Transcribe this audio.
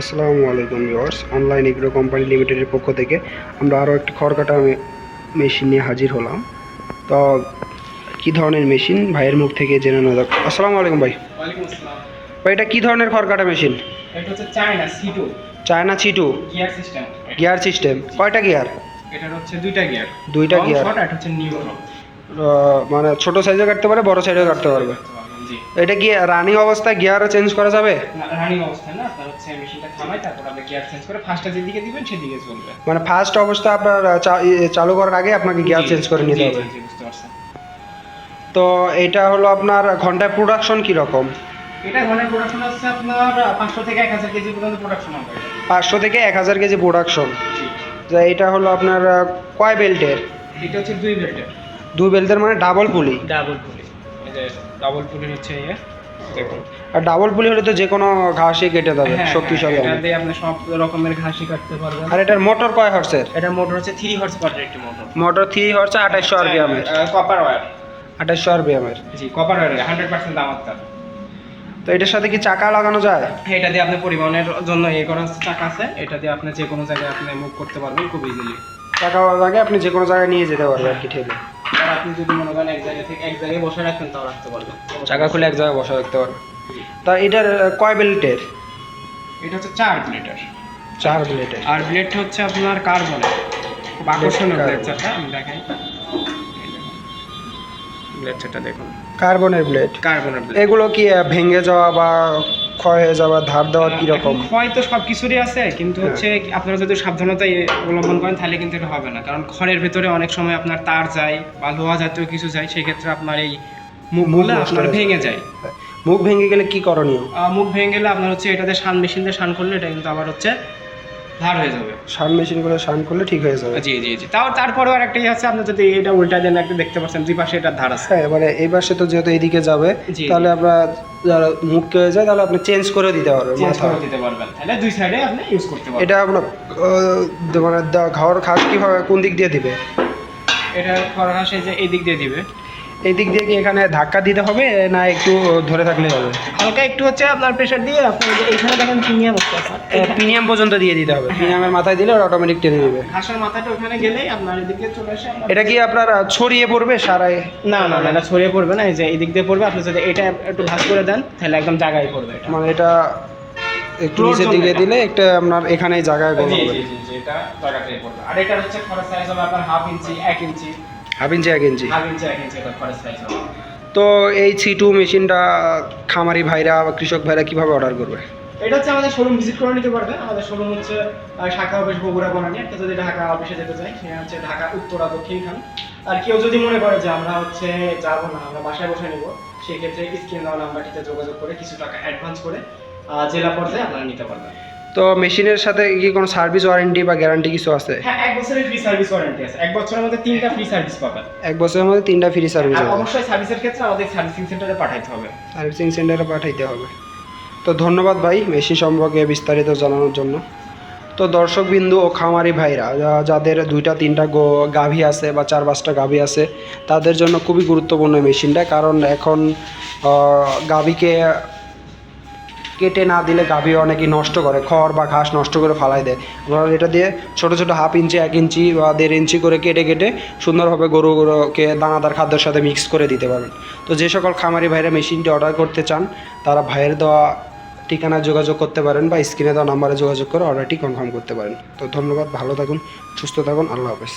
আসসালামু আলাইকুম viewers. Online agro company লিমিটেডের পক্ষ থেকে আমরা আরও একটি খড় কাটা মেশিন নিয়ে হাজির হলাম। তো কী ধরনের মেশিন? ভাইয়ের মুখ থেকে জেনে নেওয়া যাক। আসসালামু আলাইকুম ভাই। ভাই এটা কী ধরনের খড় কাটা মেশিন? এটা হচ্ছে চায়না সিটু China gear system. Gear system. কয়টা গিয়ার? হচ্ছে দুইটা গিয়ার। দুইটা gear। শর্ট হচ্ছে নিউট্রাল মানে ছোট সাইজে কাটতে পারে বড় সাইজেও কাটতে পারবে। এটা কি রানিং অবস্থায় গিয়ারও চেঞ্জ করা যাবে? রানিং অবস্থায় না আপনার হচ্ছে মেশিনটা থামাই তারপর আপনি গিয়ার চেঞ্জ করে ফার্স্টটা যেদিকে দিবেন সেদিকে চলবে। মানে ফার্স্ট অবস্থা আপনার চালু করার আগে আপনাকে গিয়ার চেঞ্জ করে নিতে হবে। বুঝতে পারছেন তো এটা হলো আপনার ঘন্টায় প্রোডাকশন কীরকম? এটা ঘনের প্রোডাকশন হচ্ছে আপনার পাঁচশো থেকে এক হাজার কেজি পর্যন্ত প্রোডাকশন হবে। পাঁচশো থেকে এক হাজার কেজি প্রোডাকশন জি। তো এটা হলো আপনার কয় বেল্টের এটা হচ্ছে দুই বেল্টের দুই বেল্টের মানে ডাবল পুলি ডাবল পুলি যে ডাবল পুলি হচ্ছে ইয়ে দেখুন। আর ডাবল পুলি হলে তো যে কোনো ঘাসই কেটে দেবে হ্যাঁ, শক্তিশালী হ্যাঁ, এটা দিয়ে আপনি সব রকমের ঘাসি কাটতে পারবেন। আর এটার মোটর কয় হর্সের এটা মোটর হচ্ছে থ্রি হর্স পাওয়ার একটি মোটর মোটর থ্রি হর্স আঠাশশো আরপিএমের কপার ওয়্যার আঠাশশো আরপিএমের G copper wire hundred percent দাম তো এটার সাথে কি চাকা লাগানো যায়? এটা দিয়ে আপনি পরিবহনের জন্য এ করা চাকা আছে। এটা দিয়ে আপনি যে কোনো জায়গায় আপনি মুভ করতে পারবেন খুব ইজিলি চাকা লাগে আপনি যে কোনো জায়গায় নিয়ে যেতে পারবেন আর কি ঠেলে আপনি যদি মনে করেন এক জায়গা থেকে এক জায়গায় বসে তাও রাখতে পারবেন। চাকা খুলে এক জায়গায় বসা রাখতে পারবেন। তা এটার কয় বেল্টের এটা হচ্ছে চার প্লেটার চার বেল্টের আর ব্লেডটা হচ্ছে আপনার কার্বনের খুব আকর্ষণীয়। ব্লেড আমি দেখাই। ব্লেড দেখুন। কার্বনের ব্লেড। কার্বনের ব্লেড। এগুলো কি ভেঙে যাওয়া বা ক্ষয় হয়ে যাওয়া ধার দেওয়া কীরকম? তো সব কিছুরই আছে কিন্তু হ্যাঁ। হচ্ছে আপনারা যদি সাবধানতা অবলম্বন করেন তাহলে কিন্তু এটা হবে না। কারণ খড়ের ভেতরে অনেক সময় আপনার তার যায় বা লোহা জাতীয় কিছু যায় সেক্ষেত্রে আপনার এই মুখগুলো আপনার ভেঙে যায়। মুখ ভেঙে গেলে কি করণীয়? মুখ ভেঙে গেলে আপনার হচ্ছে এটাতে সান মেশিন দিয়ে শান করলে এটা কিন্তু আবার হচ্ছে ধার হয়ে যাবে। শান মেশিন করে শান করলে ঠিক হয়ে যাবে। জি জি জি। তাও তারপরেও আর একটা ইয়ে আছে আপনি যদি এটা উল্টা দেন একটা দেখতে পাচ্ছেন দুই পাশে এটা ধার আছে। হ্যাঁ এবারে এই পাশে তো যেহেতু এইদিকে যাবে তাহলে আপনার যারা মুখ হয়ে যায় তাহলে আপনি চেঞ্জ করে দিতে পারবেন চেঞ্জ করে দিতে পারবেন। তাহলে দুই সাইডে আপনি ইউজ করতে পারবেন। এটা আপনার মানে ঘর খাস কীভাবে কোন দিক দিয়ে দিবে? এটা খরচ এই যে এই দিক দিয়ে দিবে। এই দিক দিয়ে কি এখানে ধাক্কা দিতে হবে না একটু ধরে থাকলে হবে? হালকা একটু হচ্ছে আপনার প্রেশার দিয়ে আপনি এইখানে দেখেন প্রিমিয়াম হচ্ছে প্রিমিয়াম পর্যন্ত দিয়ে দিতে হবে। প্রিমিয়ামের মাথায় দিলে অটোমেটিক টেনে নেবে। ঘাসের মাথাটা ওখানে গেলেই আপনার এদিকে চলে আসে এটা কি আপনার ছড়িয়ে পড়বে সারায়? না না না এটা ছড়িয়ে পড়বে না এই যে এই দিক দিয়ে পড়বে আপনি যদি এটা একটু ভাঁজ করে দেন তাহলে একদম জায়গায় পড়বে এটা। মানে এটা একটু নিচের দিকে দিলে একটা আপনার এখানেই জায়গায় গোল জি হবে। জি জি জি, এটা জায়গাটাই পড়বে। আর এটা হচ্ছে খরচ সাইজ হবে আপনার হাফ ইঞ্চি এক ইঞ্চি হাফ ইঞ্চি এক ইঞ্চি। হাফ ইঞ্চি এক ইঞ্চি এটা খরচ সাইজ হবে। তো এই সি টু মেশিনটা খামারি ভাইরা বা কৃষক ভাইরা কীভাবে অর্ডার করবে? এটা হচ্ছে আমাদের শোরুম ভিজিট করে নিতে পারবে। আমাদের শোরুম হচ্ছে শাখা অফিস বগুড়া বনানি। একটা যদি ঢাকা অফিসে যেতে চাই সে হচ্ছে ঢাকা উত্তরা দক্ষিণ খান। আর কেউ যদি মনে করে যে আমরা হচ্ছে যাব না আমরা বাসায় বসে নেব সেক্ষেত্রে স্ক্রিন দেওয়া নাম্বারটিতে যোগাযোগ করে কিছু টাকা অ্যাডভান্স করে জেলা পর্যায়ে আপনারা নিতে পারবেন। তো মেশিনের সাথে কি কোনো সার্ভিস ওয়ারেন্টি বা গ্যারান্টি কিছু আছে? হ্যাঁ এক বছরের ফ্রি সার্ভিস ওয়ারেন্টি আছে। এক বছরের মধ্যে তিনটা ফ্রি সার্ভিস পাবেন। এক বছরের মধ্যে তিনটা ফ্রি সার্ভিস আর অবশ্যই সার্ভিসের ক্ষেত্রে আমাদের সার্ভিসিং সেন্টারে পাঠাইতে হবে। সার্ভিসিং সেন্টারে পাঠাইতে হবে। তো ধন্যবাদ ভাই মেশিন সম্পর্কে বিস্তারিত জানানোর জন্য। তো দর্শকবিন্দু ও খামারি ভাইরা যাদের দুইটা তিনটা গাভী আছে বা চার পাঁচটা গাভী আছে তাদের জন্য খুবই গুরুত্বপূর্ণ এই মেশিনটা। কারণ এখন গাভীকে কেটে না দিলে গাভী অনেকেই নষ্ট করে, খড় বা ঘাস নষ্ট করে ফালাই দেয়। আপনারা এটা দিয়ে ছোট ছোট হাফ ইঞ্চি, এক ইঞ্চি বা দেড় ইঞ্চি করে কেটে কেটে সুন্দরভাবে গরুগুলোকে দানাদার খাদ্যের সাথে মিক্স করে দিতে পারবেন। তো যে সকল খামারি ভাইরা মেশিনটি অর্ডার করতে চান, তারা ভাইয়ের দেওয়া ঠিকানায় যোগাযোগ করতে পারেন বা স্ক্রিনে দেওয়া নাম্বারে যোগাযোগ করে অর্ডারটি কনফার্ম করতে পারেন। তো ধন্যবাদ, ভালো থাকুন, সুস্থ থাকুন, আল্লাহ হাফেজ।